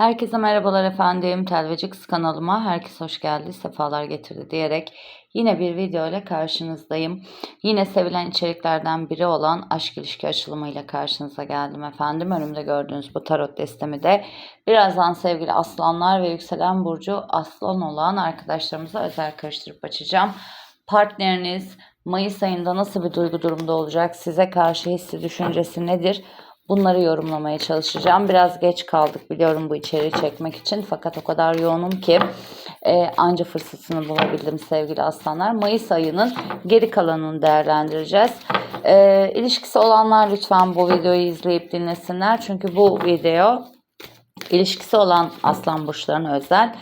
Herkese merhabalar efendim. Telvecix kanalıma herkes hoş geldi, sefalar getirdi diyerek yine bir video ile karşınızdayım. Yine sevilen içeriklerden biri olan aşk ilişki açılımıyla karşınıza geldim efendim. Önümde gördüğünüz bu tarot destemi de birazdan sevgili aslanlar ve yükselen burcu aslan olan arkadaşlarımıza özel karıştırıp açacağım. Partneriniz Mayıs ayında nasıl bir duygu durumda olacak? Size karşı hissi düşüncesi nedir? Bunları yorumlamaya çalışacağım. Biraz geç kaldık biliyorum bu içeriği çekmek için. Fakat o kadar yoğunum ki e, anca fırsatını bulabildim sevgili aslanlar. Mayıs ayının geri kalanını değerlendireceğiz. E, ilişkisi olanlar lütfen bu videoyu izleyip dinlesinler. Çünkü bu video ilişkisi olan aslan burçlarına özel.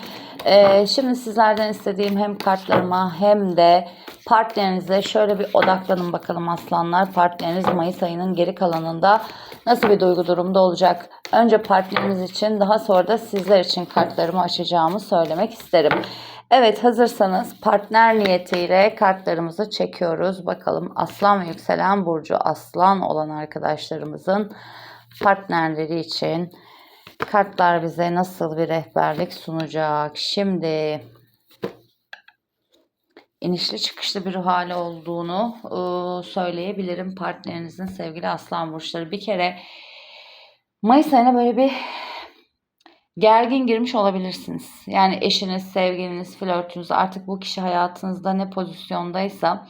E, şimdi sizlerden istediğim hem kartlarıma hem de partnerinize şöyle bir odaklanın bakalım aslanlar. Partneriniz Mayıs ayının geri kalanında nasıl bir duygu durumda olacak? Önce partneriniz için daha sonra da sizler için kartlarımı açacağımı söylemek isterim. Evet hazırsanız partner niyetiyle kartlarımızı çekiyoruz. Bakalım aslan ve yükselen burcu aslan olan arkadaşlarımızın partnerleri için kartlar bize nasıl bir rehberlik sunacak? Şimdi inişli çıkışlı bir hali olduğunu e, söyleyebilirim partnerinizin sevgili aslan burçları. Bir kere Mayıs ayına böyle bir gergin girmiş olabilirsiniz. Yani eşiniz, sevgiliniz, flörtünüz artık bu kişi hayatınızda ne pozisyondaysa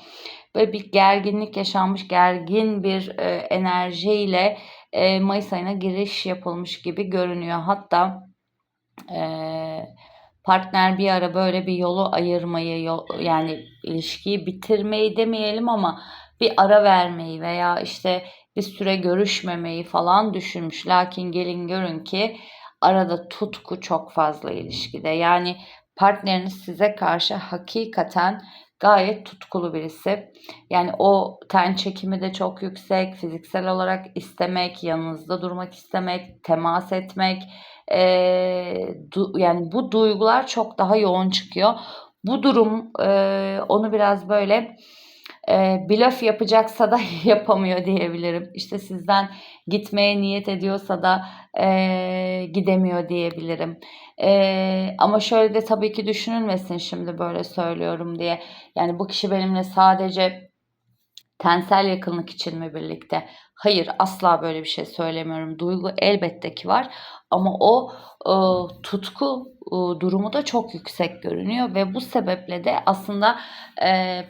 böyle bir gerginlik yaşanmış, gergin bir e, enerjiyle e, Mayıs ayına giriş yapılmış gibi görünüyor. Hatta eee partner bir ara böyle bir yolu ayırmayı yol, yani ilişkiyi bitirmeyi demeyelim ama bir ara vermeyi veya işte bir süre görüşmemeyi falan düşünmüş. Lakin gelin görün ki arada tutku çok fazla ilişkide. Yani partneriniz size karşı hakikaten gayet tutkulu birisi. Yani o ten çekimi de çok yüksek. Fiziksel olarak istemek, yanınızda durmak istemek, temas etmek, e, du, yani bu duygular çok daha yoğun çıkıyor. Bu durum e, onu biraz böyle e, blöf yapacaksa da yapamıyor diyebilirim. İşte sizden gitmeye niyet ediyorsa da e, gidemiyor diyebilirim. E, ama şöyle de tabii ki düşünülmesin şimdi böyle söylüyorum diye. Yani bu kişi benimle sadece tensel yakınlık için mi birlikte? Hayır asla böyle bir şey söylemiyorum. Duygu elbette ki var ama o e, tutku e, durumu da çok yüksek görünüyor ve bu sebeple de aslında e,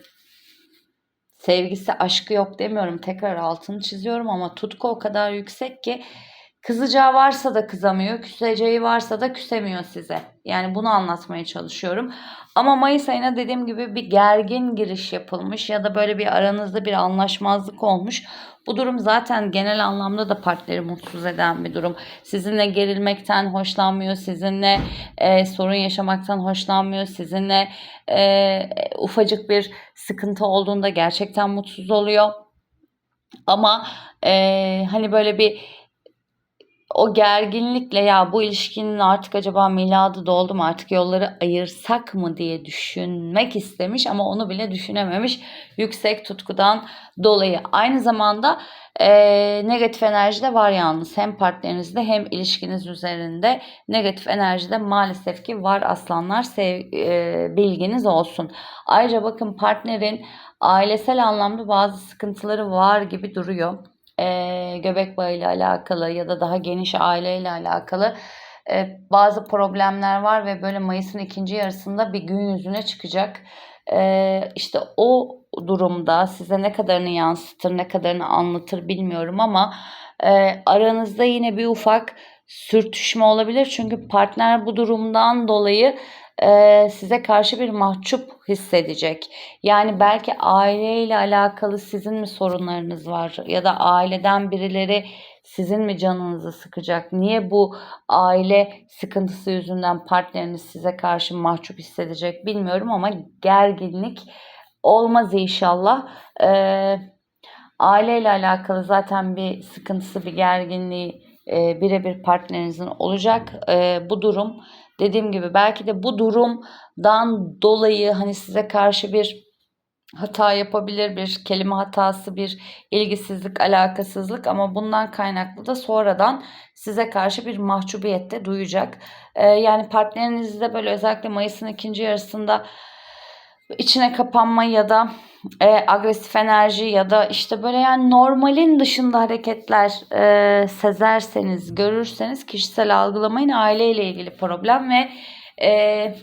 sevgisi aşkı yok demiyorum. Tekrar altını çiziyorum ama tutku o kadar yüksek ki kızacağı varsa da kızamıyor, küseceği varsa da küsemiyor size. Yani bunu anlatmaya çalışıyorum. Ama Mayıs ayına dediğim gibi bir gergin giriş yapılmış ya da böyle bir aranızda bir anlaşmazlık olmuş. Bu durum zaten genel anlamda da partneri mutsuz eden bir durum. Sizinle gerilmekten hoşlanmıyor, sizinle e, sorun yaşamaktan hoşlanmıyor, sizinle e, ufacık bir sıkıntı olduğunda gerçekten mutsuz oluyor. Ama e, hani böyle bir o gerginlikle ya bu ilişkinin artık acaba miladı doldu mu artık yolları ayırsak mı diye düşünmek istemiş ama onu bile düşünememiş yüksek tutkudan dolayı. Aynı zamanda e, negatif enerji de var yalnız hem partnerinizde hem ilişkiniz üzerinde negatif enerji de maalesef ki var aslanlar sev, e, bilginiz olsun. Ayrıca bakın partnerin ailesel anlamda bazı sıkıntıları var gibi duruyor e, göbek bağıyla alakalı ya da daha geniş aileyle alakalı e, bazı problemler var ve böyle Mayıs'ın ikinci yarısında bir gün yüzüne çıkacak. E, işte o durumda size ne kadarını yansıtır, ne kadarını anlatır bilmiyorum ama e, aranızda yine bir ufak sürtüşme olabilir. Çünkü partner bu durumdan dolayı e, size karşı bir mahcup hissedecek. Yani belki aileyle alakalı sizin mi sorunlarınız var ya da aileden birileri sizin mi canınızı sıkacak? Niye bu aile sıkıntısı yüzünden partneriniz size karşı mahcup hissedecek bilmiyorum ama gerginlik olmaz inşallah. Ee, aileyle alakalı zaten bir sıkıntısı, bir gerginliği e, birebir partnerinizin olacak. E, bu durum dediğim gibi belki de bu durumdan dolayı hani size karşı bir hata yapabilir, bir kelime hatası, bir ilgisizlik, alakasızlık ama bundan kaynaklı da sonradan size karşı bir mahcubiyet de duyacak. Ee, yani partnerinizde böyle özellikle Mayıs'ın ikinci yarısında içine kapanma ya da e, agresif enerji ya da işte böyle yani normalin dışında hareketler e, sezerseniz, görürseniz kişisel algılamayın aileyle ilgili problem ve e,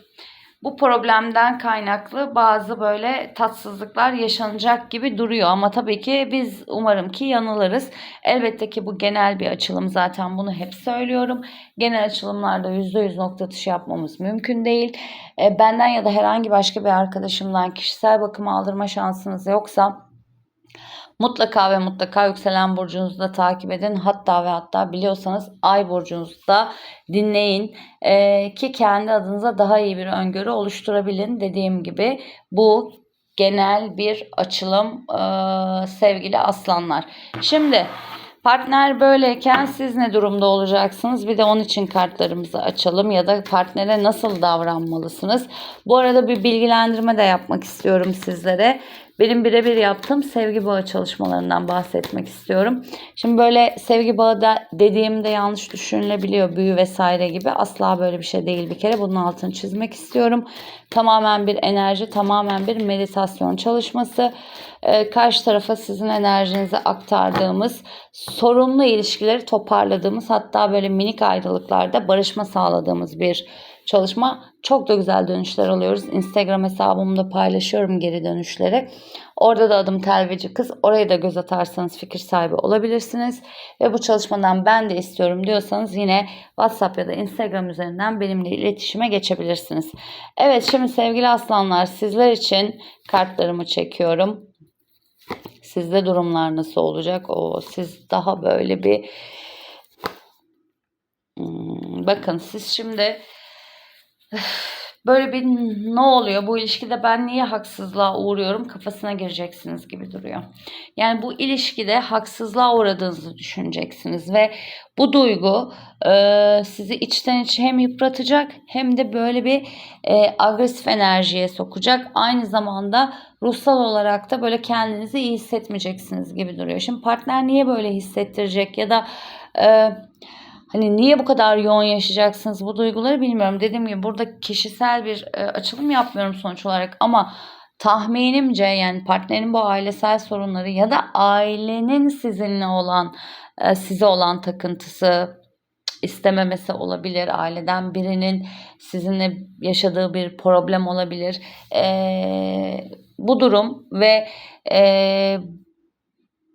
bu problemden kaynaklı bazı böyle tatsızlıklar yaşanacak gibi duruyor. Ama tabii ki biz umarım ki yanılırız. Elbette ki bu genel bir açılım zaten bunu hep söylüyorum. Genel açılımlarda %100 nokta atışı yapmamız mümkün değil. E, benden ya da herhangi başka bir arkadaşımdan kişisel bakım aldırma şansınız yoksa Mutlaka ve mutlaka yükselen burcunuzu da takip edin. Hatta ve hatta biliyorsanız ay burcunuzu da dinleyin. Ee, ki kendi adınıza daha iyi bir öngörü oluşturabilin. Dediğim gibi bu genel bir açılım ee, sevgili aslanlar. Şimdi Partner böyleyken siz ne durumda olacaksınız? Bir de onun için kartlarımızı açalım ya da partnere nasıl davranmalısınız? Bu arada bir bilgilendirme de yapmak istiyorum sizlere. Benim birebir yaptığım sevgi bağı çalışmalarından bahsetmek istiyorum. Şimdi böyle sevgi bağı da dediğimde yanlış düşünülebiliyor büyü vesaire gibi. Asla böyle bir şey değil bir kere. Bunun altını çizmek istiyorum. Tamamen bir enerji, tamamen bir meditasyon çalışması. Ee, karşı tarafa sizin enerjinizi aktardığımız, sorunlu ilişkileri toparladığımız hatta böyle minik ayrılıklarda barışma sağladığımız bir çalışma. Çok da güzel dönüşler alıyoruz. Instagram hesabımda paylaşıyorum geri dönüşleri. Orada da adım Telveci Kız. Oraya da göz atarsanız fikir sahibi olabilirsiniz. Ve bu çalışmadan ben de istiyorum diyorsanız yine WhatsApp ya da Instagram üzerinden benimle iletişime geçebilirsiniz. Evet şimdi sevgili aslanlar sizler için kartlarımı çekiyorum. Sizde durumlar nasıl olacak? O siz daha böyle bir hmm, bakın siz şimdi böyle bir ne oluyor bu ilişkide ben niye haksızlığa uğruyorum kafasına gireceksiniz gibi duruyor. Yani bu ilişkide haksızlığa uğradığınızı düşüneceksiniz ve bu duygu e, sizi içten içe hem yıpratacak hem de böyle bir e, agresif enerjiye sokacak. Aynı zamanda ruhsal olarak da böyle kendinizi iyi hissetmeyeceksiniz gibi duruyor. Şimdi partner niye böyle hissettirecek ya da e, Hani niye bu kadar yoğun yaşayacaksınız bu duyguları bilmiyorum. Dediğim gibi burada kişisel bir e, açılım yapmıyorum sonuç olarak ama tahminimce yani partnerin bu ailesel sorunları ya da ailenin sizinle olan e, size olan takıntısı istememesi olabilir. Aileden birinin sizinle yaşadığı bir problem olabilir. E, bu durum ve e,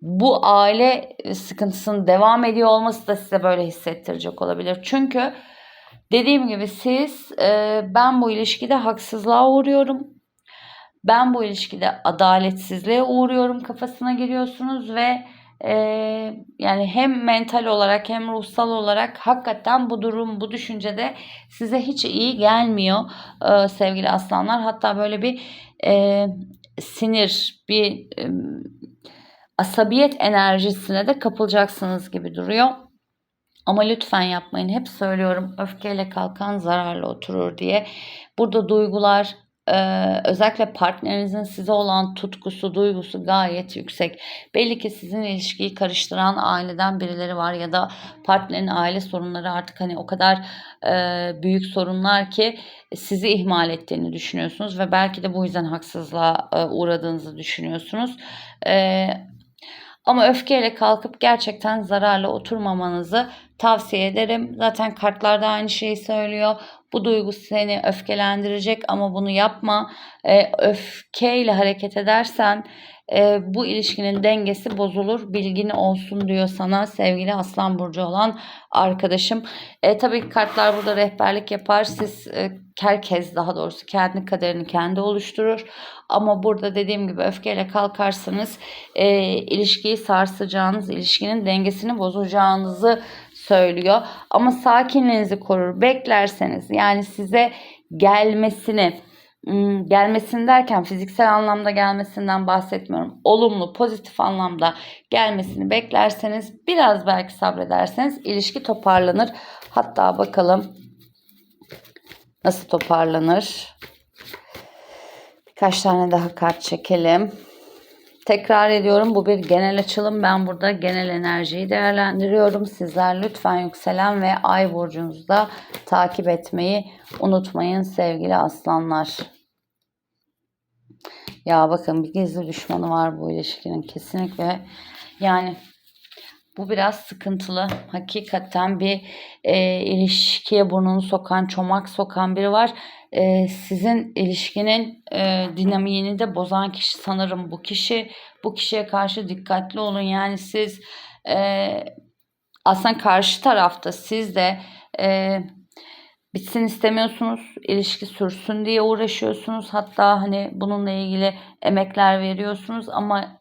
bu aile sıkıntısının devam ediyor olması da size böyle hissettirecek olabilir. Çünkü dediğim gibi siz e, ben bu ilişkide haksızlığa uğruyorum. Ben bu ilişkide adaletsizliğe uğruyorum kafasına giriyorsunuz ve e, yani hem mental olarak hem ruhsal olarak hakikaten bu durum bu düşüncede size hiç iyi gelmiyor e, sevgili aslanlar. Hatta böyle bir e, sinir bir e, asabiyet enerjisine de kapılacaksınız gibi duruyor. Ama lütfen yapmayın. Hep söylüyorum öfkeyle kalkan zararlı oturur diye. Burada duygular özellikle partnerinizin size olan tutkusu, duygusu gayet yüksek. Belli ki sizin ilişkiyi karıştıran aileden birileri var ya da partnerin aile sorunları artık hani o kadar büyük sorunlar ki sizi ihmal ettiğini düşünüyorsunuz ve belki de bu yüzden haksızlığa uğradığınızı düşünüyorsunuz. Ama öfkeyle kalkıp gerçekten zararla oturmamanızı tavsiye ederim. Zaten kartlarda aynı şeyi söylüyor. Bu duygu seni öfkelendirecek ama bunu yapma. E, öfkeyle hareket edersen e, bu ilişkinin dengesi bozulur. Bilgin olsun diyor sana sevgili Aslan Burcu olan arkadaşım. E, tabii ki kartlar burada rehberlik yapar. Siz e, herkes daha doğrusu kendi kaderini kendi oluşturur. Ama burada dediğim gibi öfkeyle kalkarsanız e, ilişkiyi sarsacağınız, ilişkinin dengesini bozacağınızı söylüyor. Ama sakinliğinizi korur. Beklerseniz yani size gelmesini gelmesini derken fiziksel anlamda gelmesinden bahsetmiyorum. Olumlu, pozitif anlamda gelmesini beklerseniz, biraz belki sabrederseniz ilişki toparlanır. Hatta bakalım nasıl toparlanır. Kaç tane daha kart çekelim. Tekrar ediyorum bu bir genel açılım. Ben burada genel enerjiyi değerlendiriyorum. Sizler lütfen yükselen ve ay burcunuzu da takip etmeyi unutmayın sevgili aslanlar. Ya bakın bir gizli düşmanı var bu ilişkinin kesinlikle. Yani bu biraz sıkıntılı. Hakikaten bir e, ilişkiye burnunu sokan, çomak sokan biri var. E, sizin ilişkinin e, dinamiğini de bozan kişi sanırım bu kişi. Bu kişiye karşı dikkatli olun. Yani siz e, aslında karşı tarafta siz de e, bitsin istemiyorsunuz. ilişki sürsün diye uğraşıyorsunuz. Hatta hani bununla ilgili emekler veriyorsunuz ama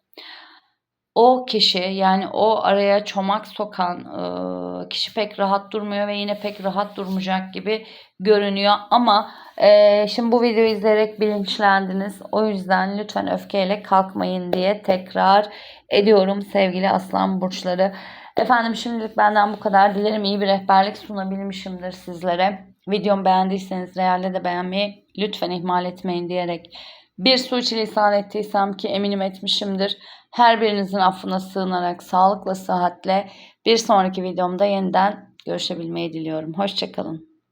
o kişi yani o araya çomak sokan e, kişi pek rahat durmuyor ve yine pek rahat durmayacak gibi görünüyor. Ama e, şimdi bu videoyu izleyerek bilinçlendiniz. O yüzden lütfen öfkeyle kalkmayın diye tekrar ediyorum sevgili aslan burçları. Efendim şimdilik benden bu kadar. Dilerim iyi bir rehberlik sunabilmişimdir sizlere. Videomu beğendiyseniz realde de beğenmeyi lütfen ihmal etmeyin diyerek bir suçilisan ettiysem ki eminim etmişimdir. Her birinizin affına sığınarak sağlıkla sıhhatle bir sonraki videomda yeniden görüşebilmeyi diliyorum. Hoşçakalın.